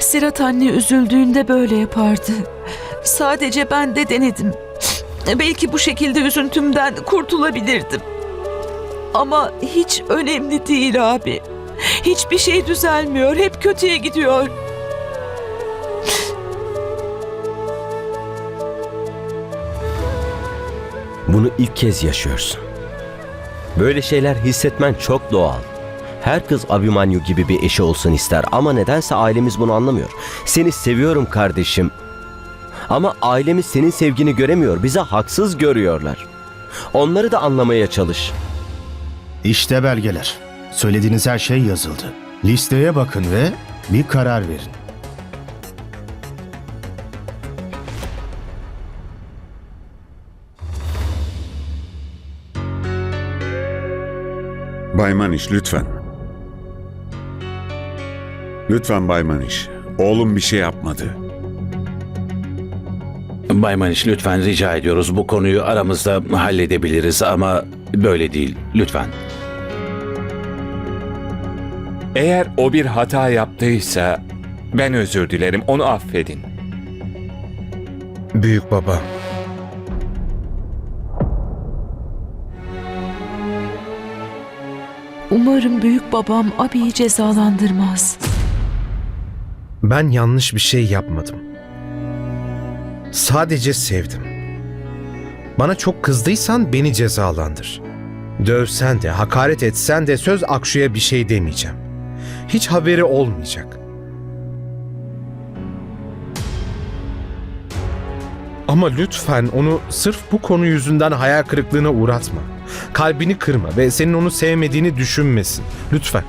Sirat anne üzüldüğünde böyle yapardı. Sadece ben de denedim. Belki bu şekilde üzüntümden kurtulabilirdim. Ama hiç önemli değil abi. Hiçbir şey düzelmiyor. Hep kötüye gidiyor. Bunu ilk kez yaşıyorsun. Böyle şeyler hissetmen çok doğal. Her kız Abimanyu gibi bir eşi olsun ister ama nedense ailemiz bunu anlamıyor. Seni seviyorum kardeşim. Ama ailemiz senin sevgini göremiyor. Bize haksız görüyorlar. Onları da anlamaya çalış. İşte belgeler. Söylediğiniz her şey yazıldı. Listeye bakın ve bir karar verin. Bay Maniş lütfen. Lütfen Bay Maniş. Oğlum bir şey yapmadı. Bay Maniş lütfen rica ediyoruz bu konuyu aramızda halledebiliriz ama böyle değil lütfen. Eğer o bir hata yaptıysa ben özür dilerim. Onu affedin. Büyük baba. Umarım büyük babam abiyi cezalandırmaz. Ben yanlış bir şey yapmadım. Sadece sevdim. Bana çok kızdıysan beni cezalandır. Dövsen de, hakaret etsen de söz Akşu'ya bir şey demeyeceğim. Hiç haberi olmayacak. Ama lütfen onu sırf bu konu yüzünden hayal kırıklığına uğratma. Kalbini kırma ve senin onu sevmediğini düşünmesin. Lütfen.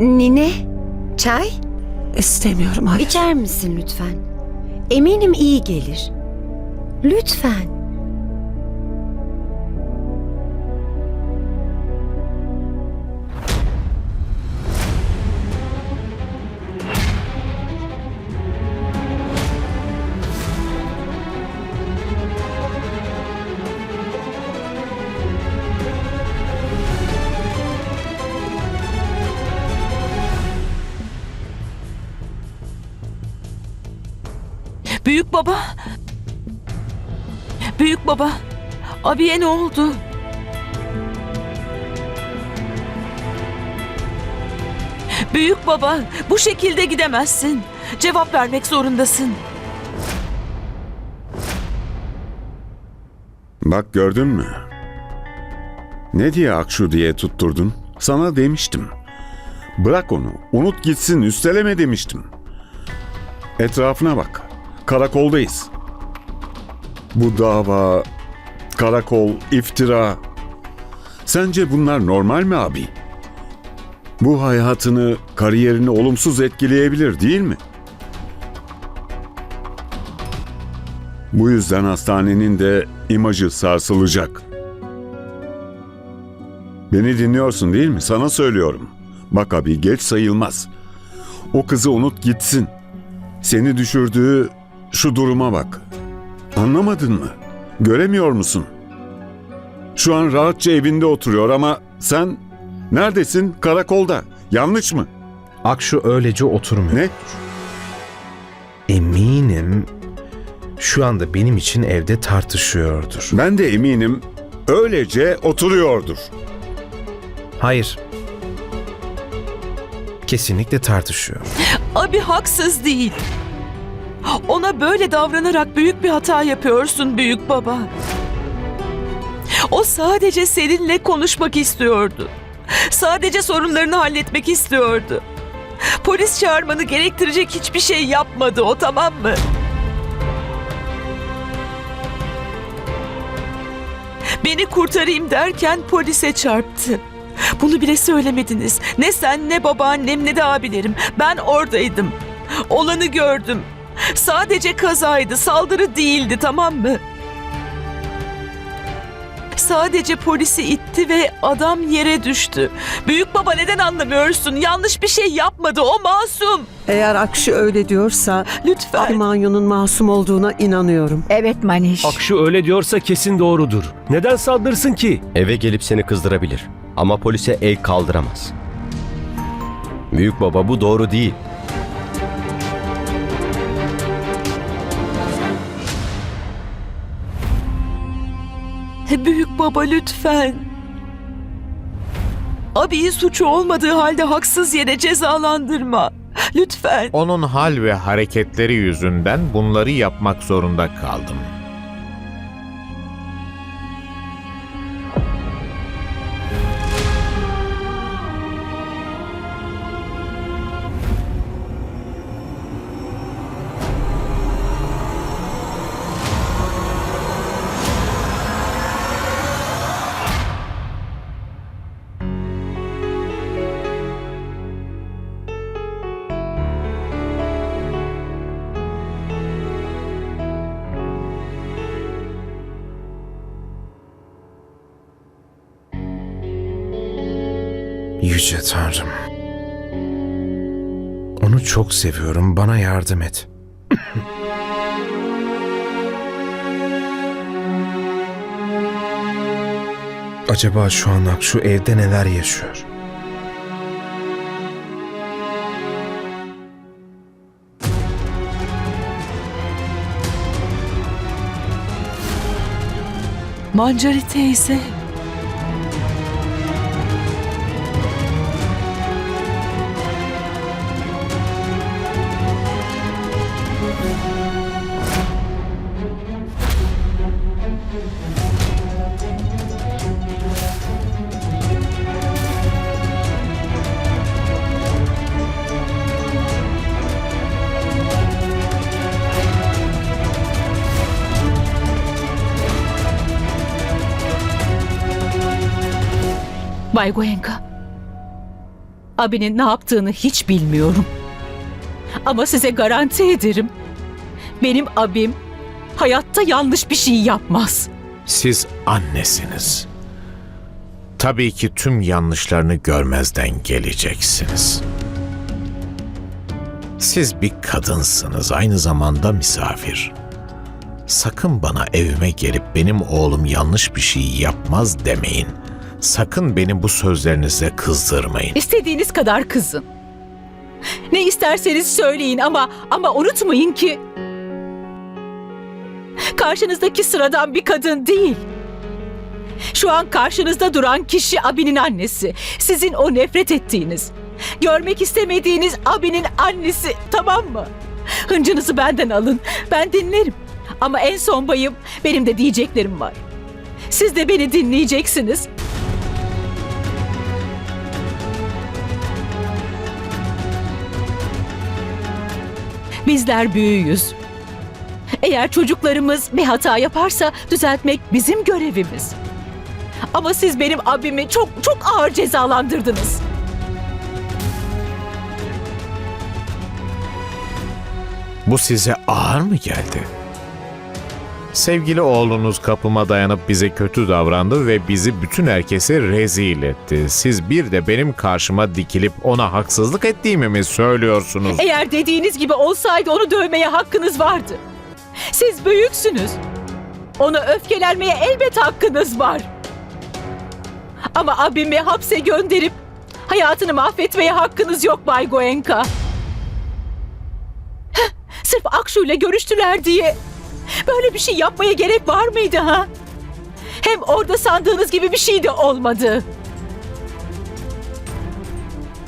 Nine, çay? İstemiyorum hayır. İçer misin lütfen? Eminim iyi gelir. Lütfen. Baba. Büyük baba. Abiye ne oldu? Büyük baba, bu şekilde gidemezsin. Cevap vermek zorundasın. Bak gördün mü? Ne diye Akşu diye tutturdun? Sana demiştim. Bırak onu. Unut gitsin. Üsteleme demiştim. Etrafına bak. Karakoldayız. Bu dava, karakol, iftira. Sence bunlar normal mi abi? Bu hayatını, kariyerini olumsuz etkileyebilir değil mi? Bu yüzden hastanenin de imajı sarsılacak. Beni dinliyorsun değil mi? Sana söylüyorum. Bak abi geç sayılmaz. O kızı unut gitsin. Seni düşürdüğü şu duruma bak. Anlamadın mı? Göremiyor musun? Şu an rahatça evinde oturuyor ama sen neredesin? Karakolda. Yanlış mı? Akşu öylece oturmuyor. Ne? Eminim şu anda benim için evde tartışıyordur. Ben de eminim öylece oturuyordur. Hayır. Kesinlikle tartışıyor. Abi haksız değil. Ona böyle davranarak büyük bir hata yapıyorsun büyük baba. O sadece seninle konuşmak istiyordu. Sadece sorunlarını halletmek istiyordu. Polis çağırmanı gerektirecek hiçbir şey yapmadı o tamam mı? Beni kurtarayım derken polise çarptı. Bunu bile söylemediniz. Ne sen ne babaannem ne de abilerim. Ben oradaydım. Olanı gördüm. Sadece kazaydı, saldırı değildi tamam mı? Sadece polisi itti ve adam yere düştü. Büyük baba neden anlamıyorsun? Yanlış bir şey yapmadı. O masum. Eğer Akşi öyle diyorsa Lütfen. Abimanyu'nun masum olduğuna inanıyorum. Evet Maniş. Akşu öyle diyorsa kesin doğrudur. Neden saldırsın ki? Eve gelip seni kızdırabilir. Ama polise el kaldıramaz. Büyük baba bu doğru değil. Büyük baba lütfen. Abiyi suçu olmadığı halde haksız yere cezalandırma. Lütfen. Onun hal ve hareketleri yüzünden bunları yapmak zorunda kaldım. Yüce Tanrım. Onu çok seviyorum. Bana yardım et. Acaba şu an Akşu evde neler yaşıyor? Mancari teyze. Bay Goenka. Abinin ne yaptığını hiç bilmiyorum. Ama size garanti ederim. Benim abim hayatta yanlış bir şey yapmaz. Siz annesiniz. Tabii ki tüm yanlışlarını görmezden geleceksiniz. Siz bir kadınsınız, aynı zamanda misafir. Sakın bana evime gelip benim oğlum yanlış bir şey yapmaz demeyin. Sakın beni bu sözlerinizle kızdırmayın. İstediğiniz kadar kızın. Ne isterseniz söyleyin ama ama unutmayın ki karşınızdaki sıradan bir kadın değil. Şu an karşınızda duran kişi abinin annesi. Sizin o nefret ettiğiniz, görmek istemediğiniz abinin annesi tamam mı? Hıncınızı benden alın. Ben dinlerim. Ama en son bayım benim de diyeceklerim var. Siz de beni dinleyeceksiniz. Bizler büyüğüz. Eğer çocuklarımız bir hata yaparsa düzeltmek bizim görevimiz. Ama siz benim abimi çok çok ağır cezalandırdınız. Bu size ağır mı geldi? Sevgili oğlunuz kapıma dayanıp bize kötü davrandı ve bizi bütün herkese rezil etti. Siz bir de benim karşıma dikilip ona haksızlık ettiğimi mi söylüyorsunuz? Eğer dediğiniz gibi olsaydı onu dövmeye hakkınız vardı. Siz büyüksünüz. Ona öfkelenmeye elbet hakkınız var. Ama abimi hapse gönderip hayatını mahvetmeye hakkınız yok Bay Goenka. Heh, Sırf Akşu ile görüştüler diye böyle bir şey yapmaya gerek var mıydı ha? Hem orada sandığınız gibi bir şey de olmadı.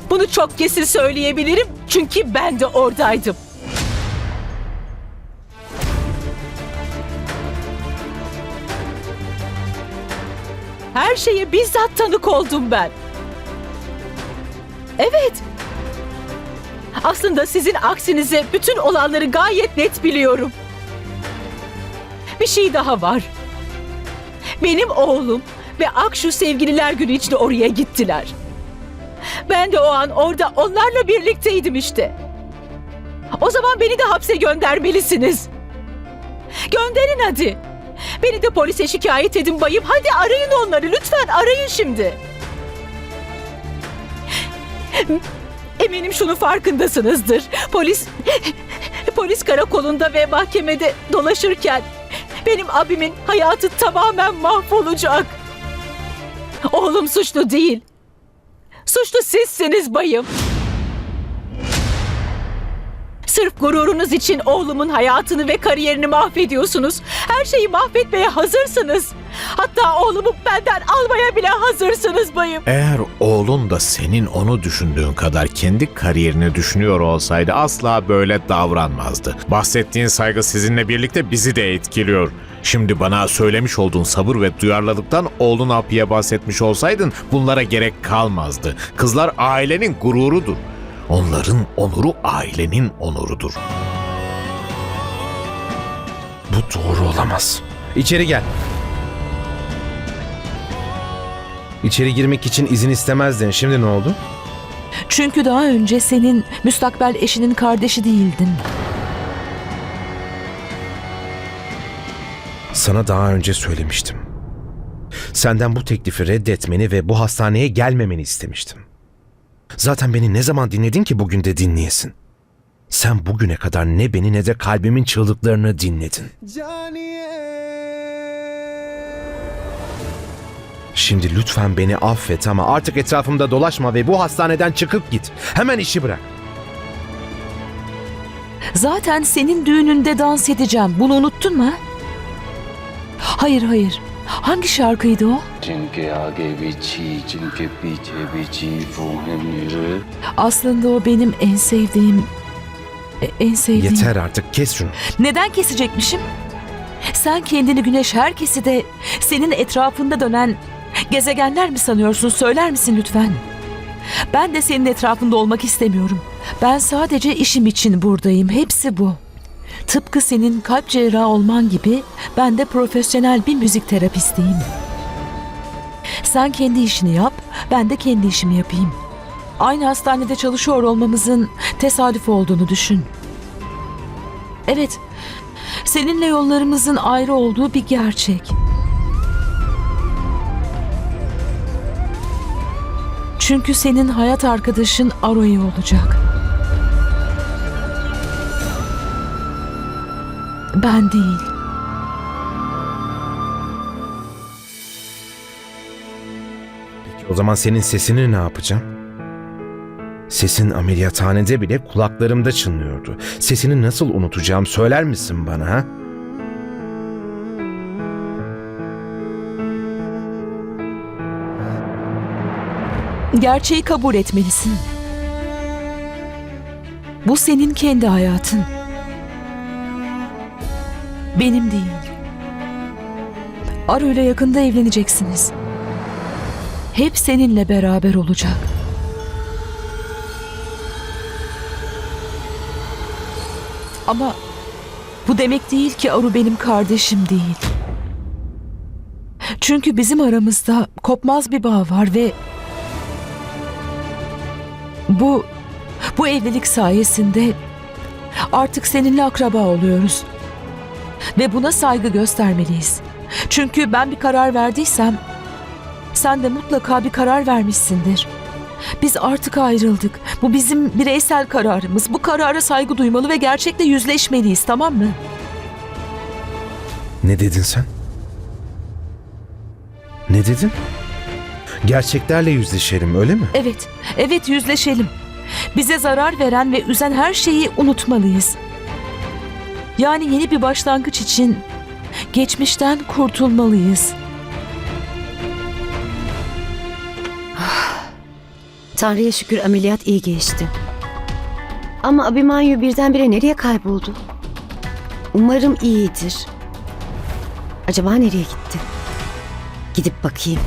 Bunu çok kesin söyleyebilirim çünkü ben de oradaydım. Her şeye bizzat tanık oldum ben. Evet. Aslında sizin aksinize bütün olanları gayet net biliyorum. Bir şey daha var. Benim oğlum ve Akşu sevgililer günü için oraya gittiler. Ben de o an orada onlarla birlikteydim işte. O zaman beni de hapse göndermelisiniz. Gönderin hadi. Beni de polise şikayet edin bayım. Hadi arayın onları lütfen arayın şimdi. Eminim şunun farkındasınızdır. Polis polis karakolunda ve mahkemede dolaşırken benim abimin hayatı tamamen mahvolacak. Oğlum suçlu değil. Suçlu sizsiniz bayım. Sırf gururunuz için oğlumun hayatını ve kariyerini mahvediyorsunuz. Her şeyi mahvetmeye hazırsınız. Hatta oğlumu benden almaya bile hazırsınız bayım. Eğer oğlun da senin onu düşündüğün kadar kendi kariyerini düşünüyor olsaydı asla böyle davranmazdı. Bahsettiğin saygı sizinle birlikte bizi de etkiliyor. Şimdi bana söylemiş olduğun sabır ve duyarlılıktan oğlun Api'ye bahsetmiş olsaydın bunlara gerek kalmazdı. Kızlar ailenin gururudur. Onların onuru ailenin onurudur. Bu doğru olamaz. İçeri gel. İçeri girmek için izin istemezdin. Şimdi ne oldu? Çünkü daha önce senin müstakbel eşinin kardeşi değildim. Sana daha önce söylemiştim. Senden bu teklifi reddetmeni ve bu hastaneye gelmemeni istemiştim. Zaten beni ne zaman dinledin ki bugün de dinleyesin? Sen bugüne kadar ne beni ne de kalbimin çığlıklarını dinledin. Şimdi lütfen beni affet ama artık etrafımda dolaşma ve bu hastaneden çıkıp git. Hemen işi bırak. Zaten senin düğününde dans edeceğim. Bunu unuttun mu? ha? Hayır hayır. Hangi şarkıydı o? जिनके आगे भी छी जिनके पीछे भी छी वो है मेरे Aslında o benim en sevdiğim... e- En sevdiğim... Yeter artık kes şunu. Neden kesecekmişim? Sen kendini güneş herkesi de senin etrafında dönen gezegenler mi sanıyorsun? Söyler misin lütfen? Ben de senin etrafında olmak istemiyorum. Ben sadece işim için buradayım. Hepsi bu. Tıpkı senin kalp cerrahı olman gibi ben de profesyonel bir müzik terapistiyim. Sen kendi işini yap, ben de kendi işimi yapayım. Aynı hastanede çalışıyor olmamızın tesadüf olduğunu düşün. Evet, Seninle yollarımızın ayrı olduğu bir gerçek. Çünkü senin hayat arkadaşın Aroy olacak. Ben değil. O zaman senin sesini ne yapacağım? Sesin ameliyathanede bile kulaklarımda çınlıyordu. Sesini nasıl unutacağım söyler misin bana ha? Gerçeği kabul etmelisin. Bu senin kendi hayatın. Benim değil. Aro ile yakında evleneceksiniz. Hep seninle beraber olacak. Ama bu demek değil ki Aru benim kardeşim değil. Çünkü bizim aramızda kopmaz bir bağ var ve bu bu evlilik sayesinde artık seninle akraba oluyoruz. Ve buna saygı göstermeliyiz. Çünkü ben bir karar verdiysem sen de mutlaka bir karar vermişsindir. Biz artık ayrıldık. Bu bizim bireysel kararımız. Bu karara saygı duymalı ve gerçekle yüzleşmeliyiz, tamam mı? Ne dedin sen? Ne dedin? Gerçeklerle yüzleşelim öyle mi? Evet, evet yüzleşelim. Bize zarar veren ve üzen her şeyi unutmalıyız. Yani yeni bir başlangıç için geçmişten kurtulmalıyız. Tanrı'ya şükür ameliyat iyi geçti. Ama Abimanyu birdenbire nereye kayboldu? Umarım iyidir. Acaba nereye gitti? Gidip bakayım.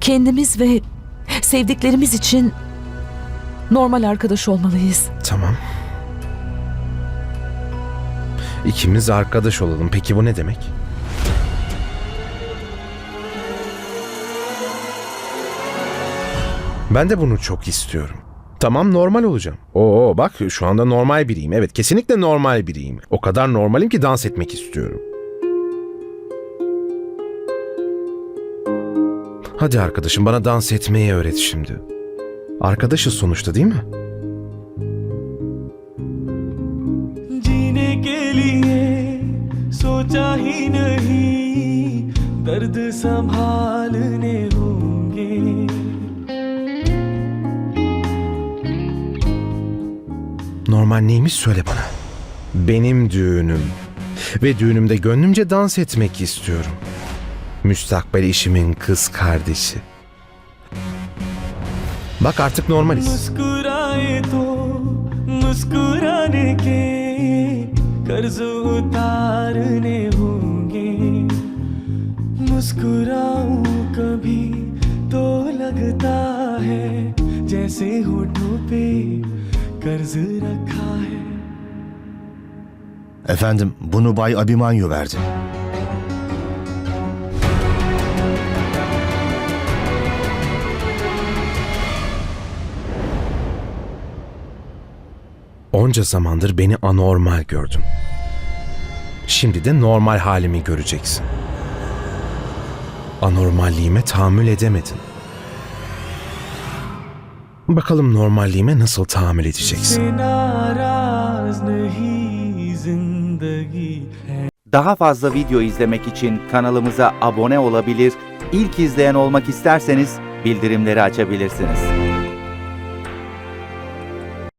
Kendimiz ve sevdiklerimiz için normal arkadaş olmalıyız. Tamam. İkimiz arkadaş olalım. Peki bu ne demek? Ben de bunu çok istiyorum. Tamam normal olacağım. Oo bak şu anda normal biriyim. Evet kesinlikle normal biriyim. O kadar normalim ki dans etmek istiyorum. Hadi arkadaşım bana dans etmeyi öğret şimdi. Arkadaşız sonuçta değil mi? जीने के लिए सोचा ही नहीं दर्द संभालने Normal neymiş söyle bana. Benim düğünüm. Ve düğünümde gönlümce dans etmek istiyorum. Müstakbel işimin kız kardeşi. Bak artık normaliz. मुस्कुराए तो मुस्कुराने के कर्ज उतारने होंगे मुस्कुराऊं कभी तो लगता है जैसे होठों पे कर्ज रखा है Efendim bunu Bay Abimanyu verdi. Onca zamandır beni anormal gördün. Şimdi de normal halimi göreceksin. Anormalliğime tahammül edemedin. Bakalım normalliğime nasıl tahammül edeceksin. Daha fazla video izlemek için kanalımıza abone olabilir, ilk izleyen olmak isterseniz bildirimleri açabilirsiniz.